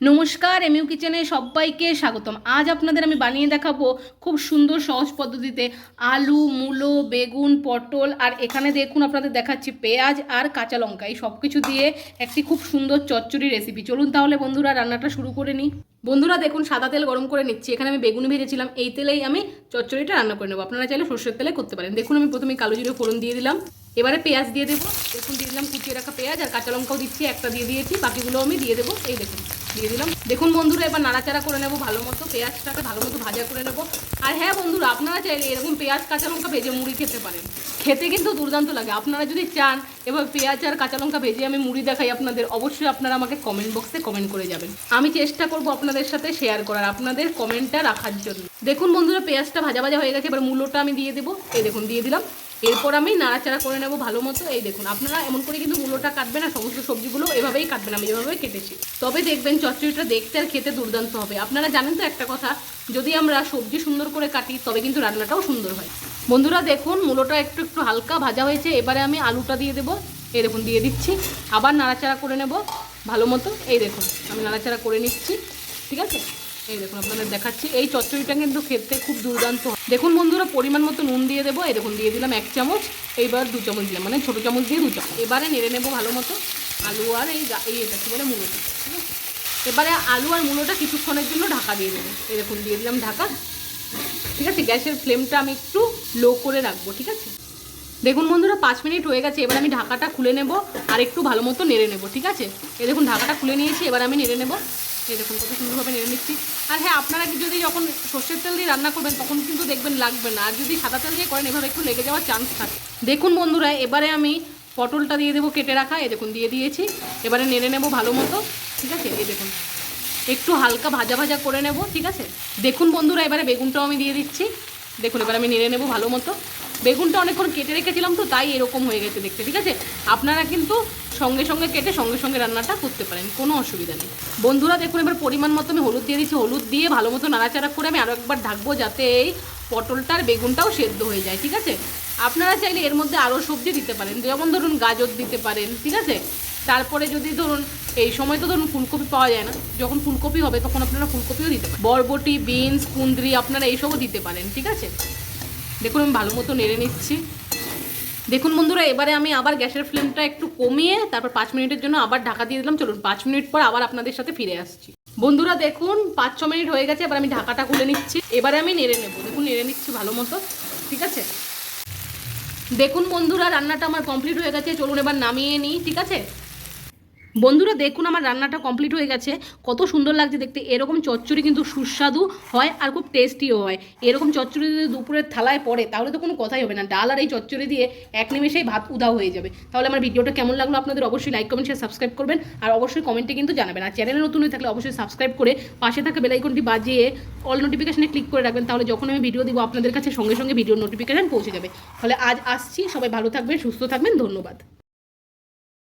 নমস্কার, এমইউ কিচেনে সবাইকে স্বাগতম। আজ আপনাদের আমি বানিয়ে দেখাবো খুব সুন্দর সহজ পদ্ধতিতে আলু, মূলো, বেগুন, পটল, আর এখানে দেখুন আপনাদের দেখাচ্ছি পেঁয়াজ আর কাঁচা লঙ্কা। এই সব কিছু দিয়ে একটি খুব সুন্দর চচ্চড়ি রেসিপি চলুন তাহলে বন্ধুরা রান্নাটা শুরু করে নিই। বন্ধুরা দেখুন, সাদা তেল গরম করে নিচ্ছি। এখানে আমি বেগুন ভেজেছিলাম। এই তেলেই আমি চচ্চড়িটা রান্না করে নেব। আপনারা চাইলে সর্ষের তেলে করতে পারেন। দেখুন, আমি প্রথমে কালো জিরে ফোড়ন দিয়ে দিলাম। এবারে পেঁয়াজ দিয়ে দেবো। দেখুন, দিয়ে দিলাম কুচিয়ে রাখা পেঁয়াজ আর কাঁচা লঙ্কাও দিচ্ছি, একটা দিয়ে দিয়েছি বাকিগুলো আমি দিয়ে দেবো। এই দেখুন, দিয়ে দিলাম। দেখুন বন্ধুরা, এবার নাড়াচাড়া করে নেব ভালো মতো, পেঁয়াজটাকে ভালো মতো ভাজা করে নেব। আর হ্যাঁ বন্ধুরা, আপনারা চাইলে এরকম পেঁয়াজ, কাঁচা লঙ্কা ভেজে মুড়ি খেতে পারেন। খেতে কিন্তু দুর্দান্ত লাগে। আপনারা যদি চান, এবার পেঁয়াজ আর কাঁচা লঙ্কা ভেজে আমি মুড়ি দেখাই আপনাদের, অবশ্যই আপনারা আমাকে কমেন্ট বক্সে কমেন্ট করে যাবেন। আমি চেষ্টা করব আপনাদের সাথে শেয়ার করার, আপনাদের কমেন্টটা রাখার জন্য। দেখুন বন্ধুরা, পেঁয়াজটা ভাজা ভাজা হয়ে গেছে, এবার মূলোটা আমি দিয়ে দেবো। এই দেখুন, দিয়ে দিলাম। এরপর আমি নাড়াচাড়া করে নেব ভালো মতো। এই দেখুন, আপনারা এমন করে কিন্তু মূলোটা কাটবে না সমস্ত সবজিগুলো এভাবেই কাটবেন, আমি যেভাবে কেটেছি। তবে দেখবেন চচ্চড়িটা দেখতে আর খেতে দুর্দান্ত হবে। আপনারা জানেন তো একটা কথা, যদি আমরা সবজি সুন্দর করে কাটি, তবে কিন্তু রান্নাটাও সুন্দর হয়। বন্ধুরা দেখুন, মূলোটা একটু একটু হালকা ভাজা হয়েছে, এবারে আমি আলুটা দিয়ে দেবো। এই দেখুন, দিয়ে দিচ্ছি। আবার নাড়াচাড়া করে নেব ভালো মতো। এই দেখুন, আমি নাড়াচাড়া করে নিচ্ছি, ঠিক আছে? এই দেখুন, আপনাদের দেখাচ্ছি। এই চচ্চড়িটা কিন্তু খেতে খুব দুর্দান্ত। দেখুন বন্ধুরা, পরিমাণ মতো নুন দিয়ে দেবো। এই দেখুন, দিয়ে দিলাম এক চামচ। এইবার দু চামচ দিলাম মানে ছোটো চামচ দিয়ে দু চামচ। এবারে নেড়ে নেব ভালো মতো। আলু আর এই এই এটা কি বলে মূলোটা ঠিক আছে? এবারে আলু আর মূলোটা কিছুক্ষণের জন্য ঢাকা দিয়ে দেবো। এই দেখুন, দিয়ে দিলাম ঢাকা। ঠিক আছে, গ্যাসের ফ্লেমটা আমি একটু লো করে রাখব, ঠিক আছে? দেখুন বন্ধুরা, পাঁচ মিনিট হয়ে গেছে, এবার আমি ঢাকাটা খুলে নেব আর একটু ভালো মতো নেড়ে নেব, ঠিক আছে? এই দেখুন, ঢাকাটা খুলে নিয়েছি, এবার আমি নেড়ে নেব। এই দেখুন কত সুন্দরভাবে নেড়ে নিচ্ছি। আর হ্যাঁ আপনারা যদি যখন সর্ষের তেল দিয়ে রান্না করবেন, তখন কিন্তু দেখবেন লাগবে না। আর যদি সাদা তেল দিয়ে করেন, এভাবে একটু লেগে যাওয়ার চান্স থাকে। দেখুন বন্ধুরা, এবারে আমি পটলটা দিয়ে দেবো কেটে রাখা। এই দেখুন, দিয়ে দিয়েছি। এবারে নেড়ে নেব ভালো মতো, ঠিক আছে? এই দেখুন, একটু হালকা ভাজা ভাজা করে নেব, ঠিক আছে? দেখুন বন্ধুরা, এবারে বেগুনটাও আমি দিয়ে দিচ্ছি। দেখুন, এবার আমি নেড়ে নেব ভালো মতো। বেগুনটা অনেকক্ষণ কেটে রেখেছিলাম তো, তাই এরকম হয়ে গেছে দেখতে, ঠিক আছে? আপনারা কিন্তু সঙ্গে সঙ্গে কেটে সঙ্গে সঙ্গে রান্নাটা করতে পারেন, কোনো অসুবিধা নেই। বন্ধুরা, দেখুন, এবার পরিমাণ মতো আমি হলুদ দিয়ে দিচ্ছি হলুদ দিয়ে ভালো মতো নাড়াচাড়া করে আমি আরও একবার ঢাকবো যাতে এই পটলটার বেগুনটাও সেদ্ধ হয়ে যায়, ঠিক আছে? আপনারা চাইলে এর মধ্যে আরও সবজি দিতে পারেন, যেমন ধরুন গাজর দিতে পারেন, ঠিক আছে? তারপরে যদি ধরুন, এই সময় তো ধরুন ফুলকপি পাওয়া যায় না, যখন ফুলকপি হবে তখন আপনারা ফুলকপিও দিতে পারেন। বরবটি, বিনস কুন্দ্রি আপনারা এইসবও দিতে পারেন, ঠিক আছে? দেখুন, আমি ভালো মতো নেড়ে নিচ্ছি। দেখুন বন্ধুরা, এবারে আমি আবার গ্যাসের ফ্লেমটা একটু কমিয়ে তারপর পাঁচ মিনিটের জন্য আবার ঢাকা দিয়ে দিলাম। চলুন, পাঁচ মিনিট পর আবার আপনাদের সাথে ফিরে আসছি। বন্ধুরা, দেখুন, পাঁচ ছ মিনিট হয়ে গেছে, এবার আমি ঢাকাটা খুলে নিচ্ছি। এবারে আমি নেড়ে নেব। দেখুন, নেড়ে নিচ্ছি ভালো মতো, ঠিক আছে? দেখুন বন্ধুরা, রান্নাটা আমার কমপ্লিট হয়ে গেছে। চলুন, এবার নামিয়ে নিই, ঠিক আছে? বন্ধুরা, দেখুন আমার রান্নাটা কমপ্লিট হয়ে গেছে। কত সুন্দর লাগছে দেখতে। এরকম চচ্চড়ি কিন্তু সুস্বাদু হয় আর খুব টেস্টিও হয়। এরকম চচ্চড়ি যদি দুপুরের থালায় পড়ে, তাহলে তো কোনো কথাই হবে না। ডাল আর এই চচ্চড়ি দিয়ে এক নিমেষেই ভাত উধাও হয়ে যাবে। তাহলে আমার ভিডিওটা কেমন লাগল আপনাদের অবশ্যই লাইক কমেন্ট শেয়ার সাবস্ক্রাইব করবেন। আর অবশ্যই কমেন্টে কিন্তু জানাবেন। আর চ্যানেলে নতুন হয়ে থাকলে অবশ্যই সাবস্ক্রাইব করে পাশে থাকা বেলাইকনটি বাজিয়ে অল নোটিফিকেশনে ক্লিক করে রাখবেন। তাহলে যখন আমি ভিডিও দিব, আপনাদের কাছে সঙ্গে সঙ্গে ভিডিও নোটিফিকেশন পৌঁছে যাবে। তাহলে আজ আসছি। সবাই ভালো থাকবেন, সুস্থ থাকবেন। ধন্যবাদ।